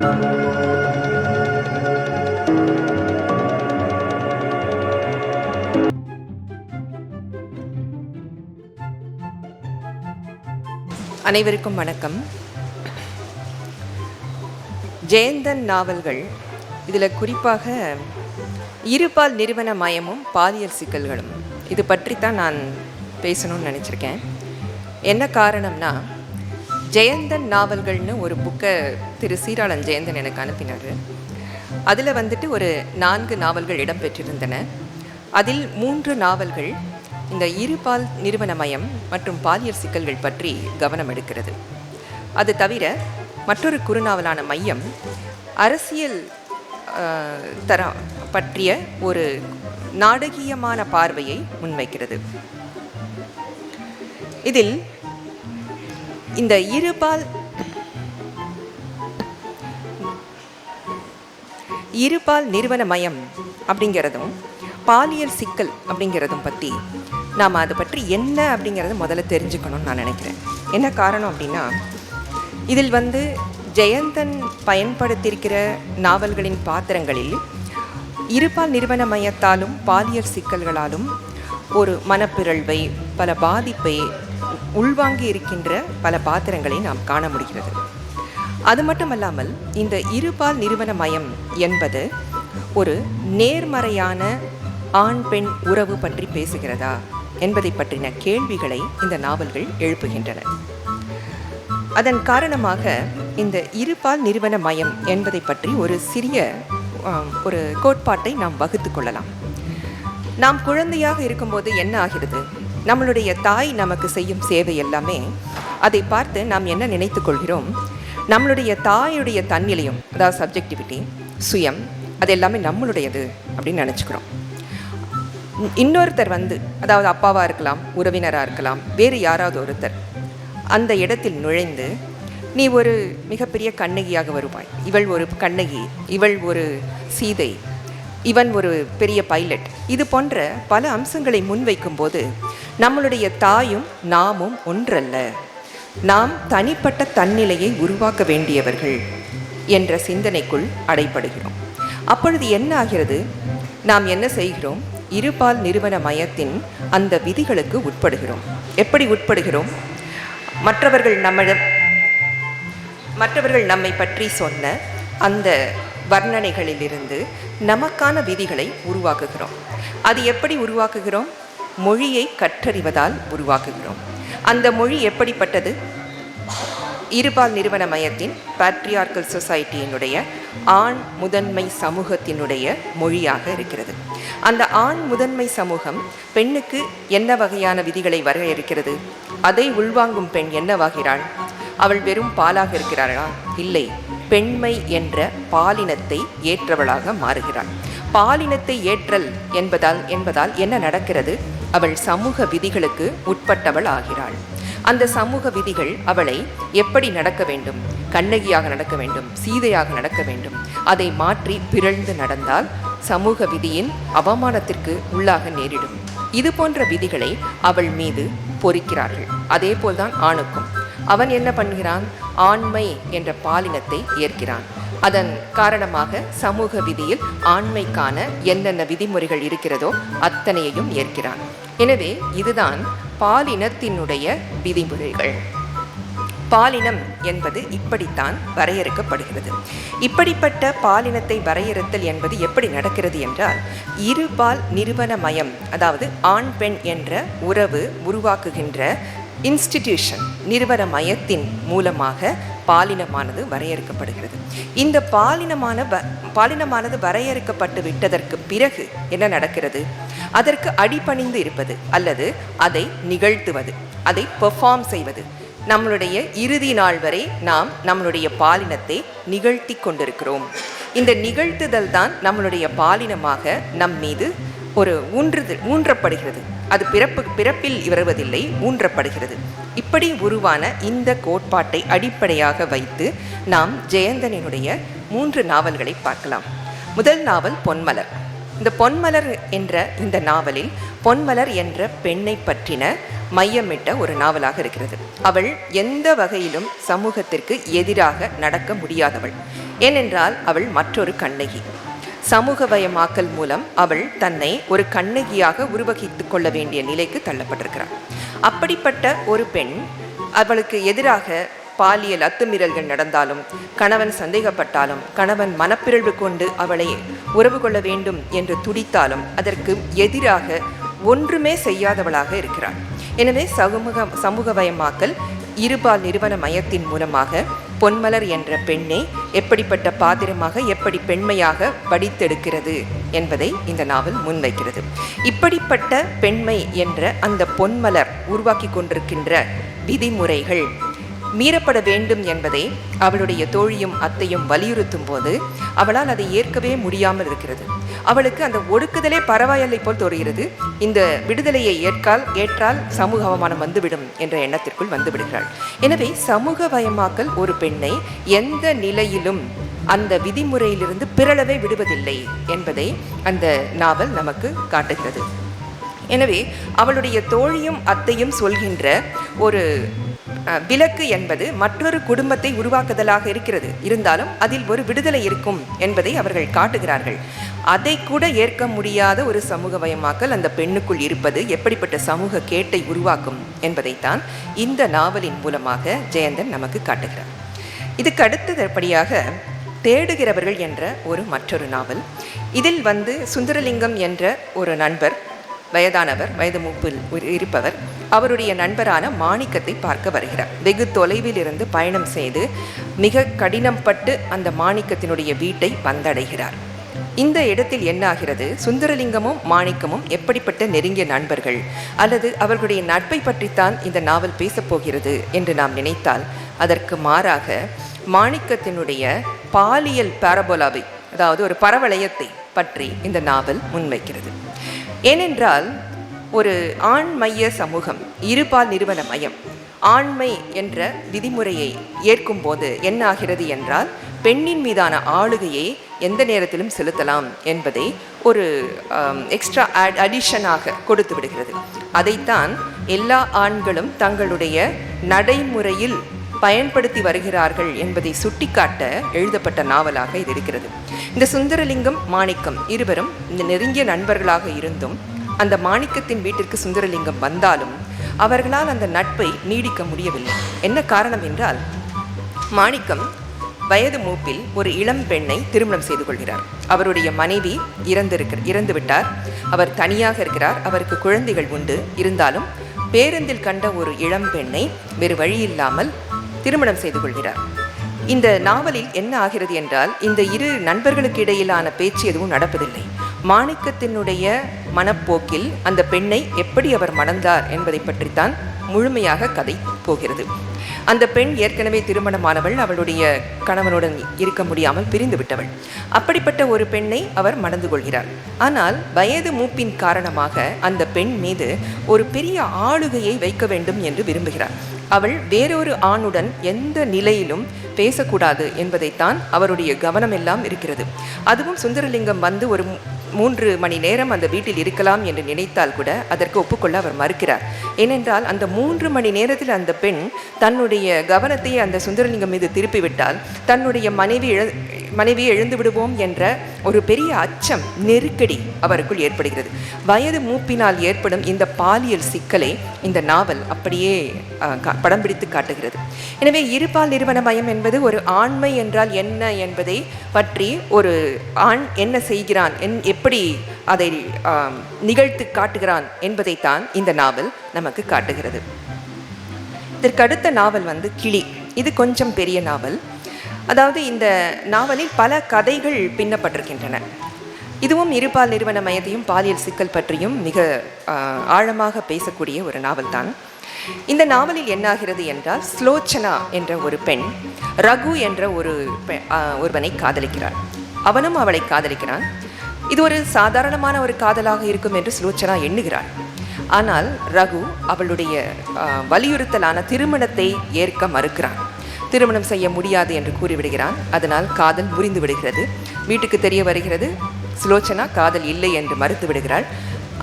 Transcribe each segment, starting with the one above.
அனைவருக்கும் வணக்கம். ஜெயந்தன் நாவல்கள் இதில் குறிப்பாக இருபால் நிறுவன மயமும் பாலியல் சிக்கல்களும். இது பற்றி தான் நான் பேசணும்னு நினச்சிருக்கேன். என்ன காரணம்னா ஜெயந்தன் நாவல்கள்னு ஒரு புக்கை திரு சீராளன் ஜெயந்தன் எனக்கு அனுப்பினார். அதில் வந்துட்டு ஒரு நான்கு நாவல்கள் இடம்பெற்றிருந்தன. அதில் மூன்று நாவல்கள் இந்த இருபால் நிறுவனமயம் மற்றும் பாலியல் சிக்கல்கள் பற்றி கவனம் எடுக்கிறது. அது தவிர மற்றொரு குறுநாவலான மையம் அரசியல் தரம் பற்றிய ஒரு நாடகீயமான பார்வையை முன்வைக்கிறது. இதில் இந்த இருபால் இருபால் நிறுவன மயம் அப்படிங்கிறதும் பாலியல் சிக்கல் அப்படிங்கிறதும் பற்றி நாம் அதை பற்றி என்ன அப்படிங்கிறத முதல்ல தெரிஞ்சுக்கணும்னு நான் நினைக்கிறேன். என்ன காரணம் அப்படின்னா இதில் வந்து ஜெயந்தன் பயன்படுத்தியிருக்கிற நாவல்களின் பாத்திரங்களில் இருபால் நிறுவன மையத்தாலும் பாலியல் சிக்கல்களாலும் ஒரு மனப்பிரழ்வை பல பாதிப்பை உள்வாங்கி இருக்கின்ற பல பாத்திரங்களை நாம் காண முடிகிறது. அது மட்டுமல்லாமல் இந்த இருபால் நிறுவன மயம் என்பது ஒரு நேர்மறையான ஆண் பெண் உறவு பற்றி பேசுகிறதா என்பதை பற்றின கேள்விகளை இந்த நாவல்கள் எழுப்புகின்றன. அதன் காரணமாக இந்த இருபால் நிறுவன மயம் என்பதை பற்றி ஒரு சிறிய ஒரு கோட்பாட்டை நாம் வகுத்து கொள்ளலாம். நாம் குழந்தையாக இருக்கும்போது என்ன ஆகிறது? நம்மளுடைய தாய் நமக்கு செய்யும் சேவை எல்லாமே அதை பார்த்து நாம் என்ன நினைத்து கொள்கிறோம்? நம்மளுடைய தாயுடைய தன்னிலையும் அதாவது சப்ஜெக்டிவிட்டி சுயம் அது எல்லாமே நம்மளுடையது அப்படின்னு நினச்சிக்கிறோம். இன்னொருத்தர் வந்து அதாவது அப்பாவாக இருக்கலாம் உறவினராக இருக்கலாம் வேறு யாராவது ஒருத்தர் அந்த இடத்தில் நுழைந்து நீ ஒரு மிகப்பெரிய கண்ணகியாக வருவாய். இவள் ஒரு கண்ணகி இவள் ஒரு சீதை இவன் ஒரு பெரிய பைலட் இது போன்ற பல அம்சங்களை முன்வைக்கும்போது நம்மளுடைய தாயும் நாமும் ஒன்றல்ல. நாம் தனிப்பட்ட தன்னிலையை உருவாக்க வேண்டியவர்கள் என்ற சிந்தனைக்குள் அடைப்படுகிறோம் அப்பொழுது என்ன ஆகிறது? நாம் என்ன செய்கிறோம்? இருபால் நிறுவன மயத்தின் அந்த விதிகளுக்கு உட்படுகிறோம். எப்படி உட்படுகிறோம்? மற்றவர்கள் நம்மிடம் மற்றவர்கள் நம்மை பற்றி சொன்ன அந்த வர்ணனைகளிலிருந்து நமக்கான விதிகளை உருவாக்குகிறோம். அது எப்படி உருவாக்குகிறோம்? மொழியை கற்றறிவதால் உருவாக்குகிறோம். அந்த மொழி எப்படிப்பட்டது? இருபால் நிறுவன மையத்தின் பேட்ரியார்கல் சொசைட்டியினுடைய ஆண் முதன்மை சமூகத்தினுடைய மொழியாக இருக்கிறது. அந்த ஆண் முதன்மை சமூகம் பெண்ணுக்கு என்ன வகையான விதிகளை வரையறுக்கிறது? அதை உள்வாங்கும் பெண் என்னவாகிறாள் அவள் வெறும் பாலாக இருக்கிறாளா? இல்லை. பெண்மை என்ற பாலினத்தை ஏற்றவளாக மாறுகிறாள். பாலினத்தை ஏற்றல் என்பதால் என்பதால் என்ன நடக்கிறது? அவள் சமூக விதிகளுக்கு உட்பட்டவள் ஆகிறாள். அந்த சமூக விதிகள் அவளை எப்படி நடக்க வேண்டும்? கண்ணகியாக நடக்க வேண்டும் சீதையாக நடக்க வேண்டும். அதை மாற்றி பிறழ்ந்து நடந்தால் சமூக விதியின் அவமானத்திற்கு உள்ளாக நேரிடும். இது போன்ற விதிகளை அவள் மீது பொறிக்கிறார்கள். அதே போல்தான் ஆணுக்கும். அவன் என்ன பண்ணுகிறான்? ஆண்மை என்ற பாலினத்தை ஏற்கிறான். அதன் காரணமாக சமூக விதியில் ஆண்மைக்கான என்னென்ன விதிமுறைகள் இருக்கிறதோ அத்தனையையும் ஏற்கிறான். எனவே இதுதான் பாலினத்தினுடைய விதிமுறைகள். பாலினம் என்பது இப்படித்தான் வரையறுக்கப்படுகிறது. இப்படிப்பட்ட பாலினத்தை வரையறுத்தல் என்பது எப்படி நடக்கிறது என்றால் இருபால் நிறுவன மயம் அதாவது ஆண் பெண் என்ற உறவு உருவாக்குகின்ற இன்ஸ்டிடியூஷன் நிறுவன மயத்தின் மூலமாக பாலினமானது வரையறுக்கப்படுகிறது. இந்த பாலினமான வ- பாலினமானது வரையறுக்கப்பட்டு விட்டதற்கு பிறகு என்ன நடக்கிறது? அதற்கு அடிபணிந்து இருப்பது அல்லது அதை நிகழ்த்துவது அதை பெர்ஃபார்ம் செய்வது. நம்மளுடைய இறுதி நாள் வரை நாம் நம்மளுடைய பாலினத்தை நிகழ்த்தி கொண்டிருக்கிறோம். இந்த நிகழ்த்துதல் தான் நம்மளுடைய பாலினமாக நம் மீது ஒரு ஊன்றுது ஊன்றப்படுகிறது. அது பிறப்பு பிறப்பில் வருவதில்லை ஊன்றப்படுகிறது. இப்படி உருவான இந்த கோட்பாட்டை அடிப்படையாக வைத்து நாம் ஜெயந்தனினுடைய மூன்று நாவல்களை பார்க்கலாம். முதல் நாவல் பொன்மலர். இந்த பொன்மலர் என்ற இந்த நாவலில் பொன்மலர் என்ற பெண்ணை பற்றின மையமிட்ட ஒரு நாவலாக இருக்கிறது. அவள் எந்த வகையிலும் சமூகத்திற்கு எதிராக நடக்க முடியாதவள். ஏனென்றால் அவள் மற்றொரு கண்ணகி. சமூகமயமாக்கல் மூலம் அவள் தன்னை ஒரு கண்ணகியாக உருவகித்துக் கொள்ள வேண்டிய நிலைக்கு தள்ளப்பட்டிருக்கிறாள். அப்படிப்பட்ட ஒரு பெண் அவளுக்கு எதிராக பாலியல் அத்துமீறல்கள் நடந்தாலும் கணவன் சந்தேகப்பட்டாலும் கணவன் மனப்பிறழ்வு கொண்டு அவளை உறவு கொள்ள வேண்டும் என்று துடித்தாலும் அதற்கு எதிராக ஒன்றுமே செய்யாதவளாக இருக்கிறாள். எனவே சமூக சமூகமயமாக்கல் இருபால் நிறுவன மையத்தின் மூலமாக பொன்மலர் என்ற பெண்ணை எப்படிப்பட்ட பாத்திரமாக எப்படி பெண்மையாக வடித்தெடுக்கிறது என்பதை இந்த நாவல் முன்வைக்கிறது. இப்படிப்பட்ட பெண்மை என்ற அந்த பொன்மலர் உருவாக்கி கொண்டிருக்கின்ற விதிமுறைகள் மீறப்பட வேண்டும் என்பதை அவளுடைய தோழியும் அத்தையும் வலியுறுத்தும் போது அவளால் அதை ஏற்கவே முடியாமல் இருக்கிறது. அவளுக்கு அந்த ஒடுக்குதலே பரவாயில்லை போல் தோறுகிறது இந்த விடுதலையை ஏற்கால் ஏற்றால் சமூக அவமானம் வந்துவிடும் என்ற எண்ணத்திற்குள் வந்துவிடுகிறாள். எனவே சமூக பயமாக்கல் ஒரு பெண்ணை எந்த நிலையிலும் அந்த விதிமுறையிலிருந்து பிறளவே விடுவதில்லை என்பதை அந்த நாவல் நமக்கு காட்டுகிறது. எனவே அவளுடைய தோழியும் அத்தையும் சொல்கின்ற ஒரு விலக்கு என்பது மற்றொரு குடும்பத்தை உருவாக்குதலாக இருக்கிறது. இருந்தாலும் அதில் ஒரு விடுதலை இருக்கும் என்பதை அவர்கள் காட்டுகிறார்கள். அதை கூட ஏற்க முடியாத ஒரு சமூகமயமாக்கல் அந்த பெண்ணுக்குள் இருப்பது எப்படிப்பட்ட சமூக கேட்டை உருவாக்கும் என்பதைத்தான் இந்த நாவலின் மூலமாக ஜெயந்தன் நமக்கு காட்டுகிறார். இதுக்கு அடுத்தபடியாக தேடுகிறவர்கள் என்ற ஒரு மற்றொரு நாவல். இதில் வந்து சுந்தரலிங்கம் என்ற ஒரு நண்பர் வயதானவர் வயது மூப்பில் இருப்பவர் அவருடைய நண்பரான மாணிக்கத்தை பார்க்க வருகிறார். வெகு தொலைவில் இருந்து பயணம் செய்து மிக கடினம் பட்டு அந்த மாணிக்கத்தினுடைய வீட்டை வந்தடைகிறார். இந்த இடத்தில் என்ன ஆகிறது சுந்தரலிங்கமும் மாணிக்கமும் எப்படிப்பட்ட நெருங்கிய நண்பர்கள்? அல்லது அவர்களுடைய நட்பை பற்றித்தான் இந்த நாவல் பேசப்போகிறது என்று நாம் நினைத்தால் அதற்கு மாறாக மாணிக்கத்தினுடைய பாலியல் பாரபோலாவை அதாவது ஒரு பரவளையத்தை பற்றி இந்த நாவல் முன்வைக்கிறது. ஏனென்றால் ஒரு ஆண் மைய சமூகம் இருபால் நிறுவன மையம் ஆண்மை என்ற விதிமுறையை ஏற்கும்போது என்ன ஆகிறது என்றால் பெண்ணின் மீதான ஆளுகையை எந்த நேரத்திலும் செலுத்தலாம் என்பதை ஒரு எக்ஸ்ட்ரா அடிஷனாக கொடுத்து விடுகிறது. அதைத்தான் எல்லா ஆண்களும் தங்களுடைய நடைமுறையில் பயன்படுத்தி வருகிறார்கள் என்பதை சுட்டிக்காட்ட எழுதப்பட்ட நாவலாக இது இருக்கிறது. இந்த சுந்தரலிங்கம் மாணிக்கம் இருவரும் இந்த நெருங்கிய நண்பர்களாக இருந்தும் அந்த மாணிக்கத்தின் வீட்டிற்கு சுந்தரலிங்கம் வந்தாலும் அவர்களால் அந்த நட்பை நீடிக்க முடியவில்லை. என்ன காரணம் என்றால் மாணிக்கம் வயது மூப்பில் ஒரு இளம் பெண்ணை திருமணம் செய்து கொள்கிறார். அவருடைய மனைவி இறந்திருக்க இறந்து விட்டார் அவர் தனியாக இருக்கிறார். அவருக்கு குழந்தைகள் உண்டு. இருந்தாலும் பேருந்தில் கண்ட ஒரு இளம் பெண்ணை வேறு வழி இல்லாமல் திருமணம் செய்து கொள்கிறார். இந்த நாவலில் என்ன ஆகிறது என்றால் இந்த இரு நண்பர்களுக்கு இடையிலான பேச்சு எதுவும் நடப்பதில்லை. மாணிக்கத்தினுடைய மனப்போக்கில் அந்த பெண்ணை எப்படி அவர் மணந்தார் என்பதை பற்றித்தான் முழுமையாக கதை போகிறது. அந்த பெண் ஏற்கனவே திருமணமானவள் அவளுடைய கணவனுடன் இருக்க முடியாமல் பிரிந்து விட்டவள் அப்படிப்பட்ட ஒரு பெண்ணை அவர் மணந்து கொள்கிறார். ஆனால் வயது மூப்பின் காரணமாக அந்த பெண் மீது ஒரு பெரிய ஆளுகையை வைக்க வேண்டும் என்று விரும்புகிறார். அவள் வேறொரு ஆணுடன் எந்த நிலையிலும் பேசக்கூடாது என்பதைத்தான் அவருடைய கவனம் எல்லாம் இருக்கிறது. அதுவும் சுந்தரலிங்கம் வந்து ஒரு மூன்று மணி நேரம் அந்த வீட்டில் இருக்கலாம் என்று நினைத்தால் கூட அதற்கு ஒப்புக்கொள்ள அவர் மறுக்கிறார். ஏனென்றால் அந்த மூன்று மணி நேரத்தில் அந்த பெண் தன்னுடைய கவனத்தை அந்த சுந்தரலிங்கம் மீது திருப்பிவிட்டால் தன்னுடைய மனைவி மனைவி மனைவியை எழுந்து விடுவோம் என்ற ஒரு பெரிய அச்சம் நெருக்கடி அவருக்குள் ஏற்படுகிறது. வயது மூப்பினால் ஏற்படும் இந்த பாலியல் சிக்கலை இந்த நாவல் அப்படியே படம் பிடித்து காட்டுகிறது. எனவே இருபால் நிறுவன மயம் என்பது ஒரு ஆண்மை என்றால் என்ன என்பதை பற்றி ஒரு ஆண் என்ன செய்கிறான் என் எப்படி அதை நிகழ்த்து காட்டுகிறான் என்பதைத்தான் இந்த நாவல் நமக்கு காட்டுகிறது. இதற்கு அடுத்த நாவல் வந்து கிளி. இது கொஞ்சம் பெரிய நாவல். அதாவது இந்த நாவலில் பல கதைகள் பின்னப்பட்டிருக்கின்றன. இதுவும் இருபால் நிறுவன மையத்தையும் பாலியல் சிக்கல் பற்றியும் மிக ஆழமாக பேசக்கூடிய ஒரு நாவல் தான் இந்த நாவலில் என்னாகிறது என்றால் ஸ்லோச்சனா என்ற ஒரு பெண் ரகு என்ற ஒரு பெ- ஒருவனை காதலிக்கிறாள். அவனும் அவளை காதலிக்கிறான். இது ஒரு சாதாரணமான ஒரு காதலாக இருக்கும் என்று ஸ்லோச்சனா எண்ணுகிறாள். ஆனால் ரகு அவளுடைய வலியுறுத்தலான திருமணத்தை ஏற்க மறுக்கிறான். திருமணம் செய்ய முடியாது என்று கூறிவிடுகிறான். அதனால் காதல் முறிந்து விடுகிறது. வீட்டுக்கு தெரிய வருகிறது சுலோச்சனா காதல் இல்லை என்று மறுத்து விடுகிறாள்.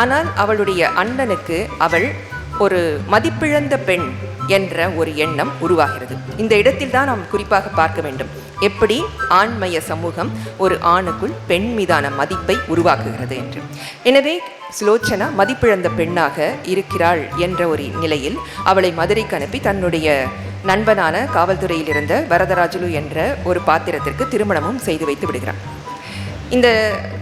ஆனால் அவளுடைய அண்ணனுக்கு அவள் ஒரு மதிப்பிழந்த பெண் என்ற ஒரு எண்ணம் உருவாகிறது. இந்த இடத்தில் தான் நாம் குறிப்பாக பார்க்க வேண்டும். எப்படி ஆண்மய சமூகம் ஒரு ஆணுக்குள் பெண் மீதான மதிப்பை உருவாக்குகிறது என்று. எனவே சுலோச்சனா மதிப்பிழந்த பெண்ணாக இருக்கிறாள் என்ற ஒரு நிலையில் அவளை மதுரைக்கு அனுப்பி தன்னுடைய நண்பனான காவல்துறையில் இருந்த வரதராஜுலு என்ற ஒரு பாத்திரத்திற்கு திருமணமும் செய்து வைத்து விடுகிறான் இந்த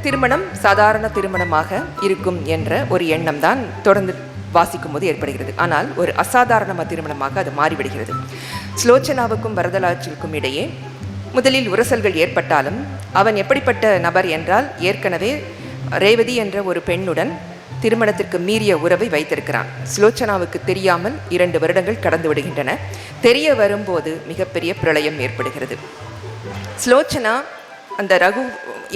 திருமணம் சாதாரண திருமணமாக இருக்கும் என்ற ஒரு எண்ணம் தான் தொடர்ந்து வாசிக்கும் போது ஏற்படுகிறது. ஆனால் ஒரு அசாதாரண திருமணமாக அது மாறிவிடுகிறது. ஸ்லோச்சனாவுக்கும் வரதராஜுக்கும் இடையே முதலில் உரசல்கள் ஏற்பட்டாலும் அவன் எப்படிப்பட்ட நபர் என்றால் ஏற்கனவே ரேவதி என்ற ஒரு பெண்ணுடன் திருமணத்திற்கு மீறிய உறவை வைத்திருக்கிறான். சுலோச்சனாவுக்கு தெரியாமல் இரண்டு வருடங்கள் கடந்து விடுகின்றன. தெரிய வரும்போது மிகப்பெரிய பிரளயம் ஏற்படுகிறது. ஸ்லோச்சனா அந்த ரகு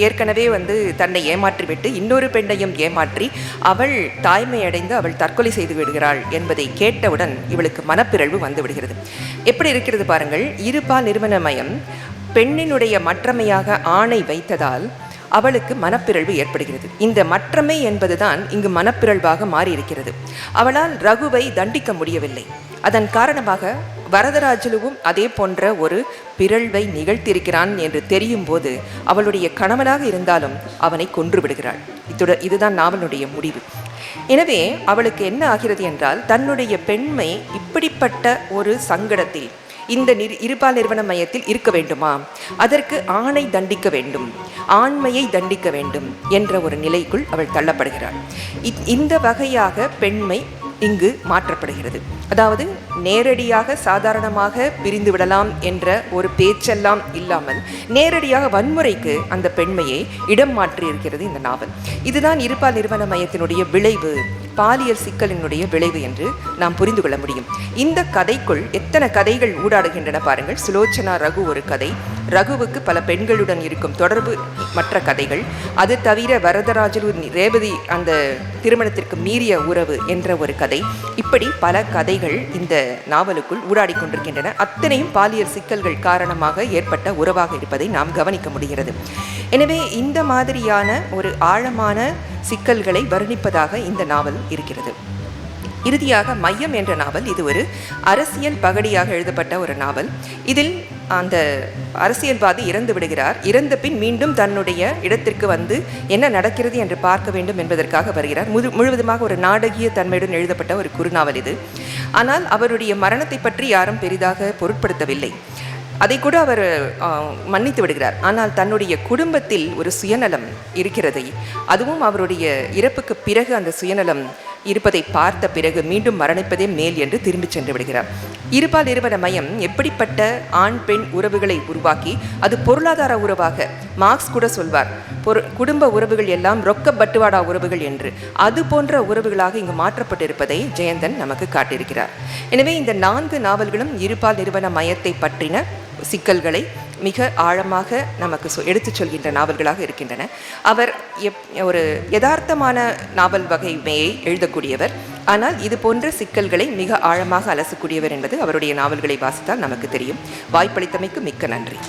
ஏற்கனவே வந்து தன்னை ஏமாற்றிவிட்டு இன்னொரு பெண்ணையும் ஏமாற்றி அவள் தாய்மையடைந்து அவள் தற்கொலை செய்து விடுகிறாள் என்பதை கேட்டவுடன் இவளுக்கு மனப்பிறழ்வு வந்து விடுகிறது எப்படி இருக்கிறது பாருங்கள். இருபால் நிறுவனமயம் பெண்ணினுடைய மற்றமையாக ஆணை வைத்ததால் அவளுக்கு மனப்பிறழ்வு ஏற்படுகிறது. இந்த மற்றமை என்பதுதான் இங்கு மனப்பிறழ்வாக மாறியிருக்கிறது. அவளால் ரகுவை தண்டிக்க முடியவில்லை. அதன் காரணமாக வரதராஜலுவும் அதே போன்ற ஒரு பிறழ்வை நிகழ்த்தியிருக்கிறான் என்று தெரியும் போது அவளுடைய கணவனாக இருந்தாலும் அவனை கொன்று விடுகிறாள். இத்துட இதுதான் நாவலுடைய முடிவு. எனவே அவளுக்கு என்ன ஆகிறது என்றால் தன்னுடைய பெண்மை இப்படிப்பட்ட ஒரு சங்கடத்தில் இந்த நிர் இருபால் நிறுவன மையத்தில் இருக்க வேண்டுமா? அதற்கு ஆணை தண்டிக்க வேண்டும். ஆண்மையை தண்டிக்க வேண்டும் என்ற ஒரு நிலைக்குள் அவள் தள்ளப்படுகிறாள். இ- இந்த வகையாக பெண்மை இங்கு மாற்றப்படுகிறது. அதாவது நேரடியாக சாதாரணமாக பிரிந்து விடலாம் என்ற ஒரு பேச்செல்லாம் இல்லாமல் நேரடியாக வன்முறைக்கு அந்த பெண்மையை இடம் மாற்றியிருக்கிறது இந்த நாவல். இதுதான் இருபால் நிறுவன மையத்தினுடைய விளைவு பாலியல் சிக்கலினுடைய விளைவு என்று நாம் புரிந்து கொள்ள முடியும். இந்த கதைக்குள் எத்தனை கதைகள் ஊடாடுகின்றன பாருங்கள். சுலோச்சனா ரகு ஒரு கதை. ரகுவுக்கு பல பெண்களுடன் இருக்கும் தொடர்பு மற்ற கதைகள். அது தவிர வரதராஜலு ரேவதி அந்த திருமணத்திற்கு மீறிய உறவு என்ற ஒரு கதை. இப்படி பல கதைகள் இந்த நாவலுக்குள் ஊடாடி கொண்டிருக்கின்றன. அத்தனையும் பாலியல் சிக்கல்கள் காரணமாக ஏற்பட்ட உறவாக இருப்பதை நாம் கவனிக்க முடிகிறது. எனவே இந்த மாதிரியான ஒரு ஆழமான சிக்கல்களை வர்ணிப்பதாக இந்த நாவல் இருக்கிறது. இறுதியாக மையம் என்ற நாவல் இது ஒரு அரசியல் பகடியாக எழுதப்பட்ட ஒரு நாவல். இதில் அந்த அரசியல்வாதி இறந்து விடுகிறார். இறந்த பின் மீண்டும் தன்னுடைய இடத்திற்கு வந்து என்ன நடக்கிறது என்று பார்க்க வேண்டும் என்பதற்காக வருகிறார். முழு முழுவதுமாக ஒரு நாடகிய தன்மையுடன் எழுதப்பட்ட ஒரு குறுநாவல் இது. ஆனால் அவருடைய மரணத்தை பற்றி யாரும் பெரிதாக பொருட்படுத்தவில்லை. அதை கூட அவர் மன்னித்து விடுகிறார். ஆனால் தன்னுடைய குடும்பத்தில் ஒரு சுயநலம் இருக்கிறது அதுவும் அவருடைய இறப்புக்கு பிறகு அந்த சுயநலம் இருப்பதை பார்த்த பிறகு மீண்டும் மரணிப்பதே மேல் என்று திரும்பிச் சென்று விடுகிறார். இருபால் நிறுவன மையம் எப்படிப்பட்ட ஆண் பெண் உறவுகளை உருவாக்கி அது பொருளாதார உறவாக? மார்க்ஸ் கூட சொல்வார் பொரு குடும்ப உறவுகள் எல்லாம் ரொக்க பட்டுவாடா உறவுகள் என்று. அது போன்ற உறவுகளாக இங்கு மாற்றப்பட்டிருப்பதை ஜெயந்தன் நமக்கு காட்டியிருக்கிறார். எனவே இந்த நான்கு நாவல்களும் இருபால் நிறுவன மையத்தை பற்றின சிக்கல்களை மிக ஆழமாக நமக்கு சொ எடுத்துச் சொல்கின்ற நாவல்களாக இருக்கின்றன. அவர் எப் ஒரு யதார்த்தமான நாவல் வகைமையை எழுதக்கூடியவர். ஆனால் இது போன்ற சிக்கல்களை மிக ஆழமாக அலசக்கூடியவர் என்பது அவருடைய நாவல்களை வாசித்தால் நமக்கு தெரியும். வாய்ப்பளித்தமைக்கு மிக்க நன்றி.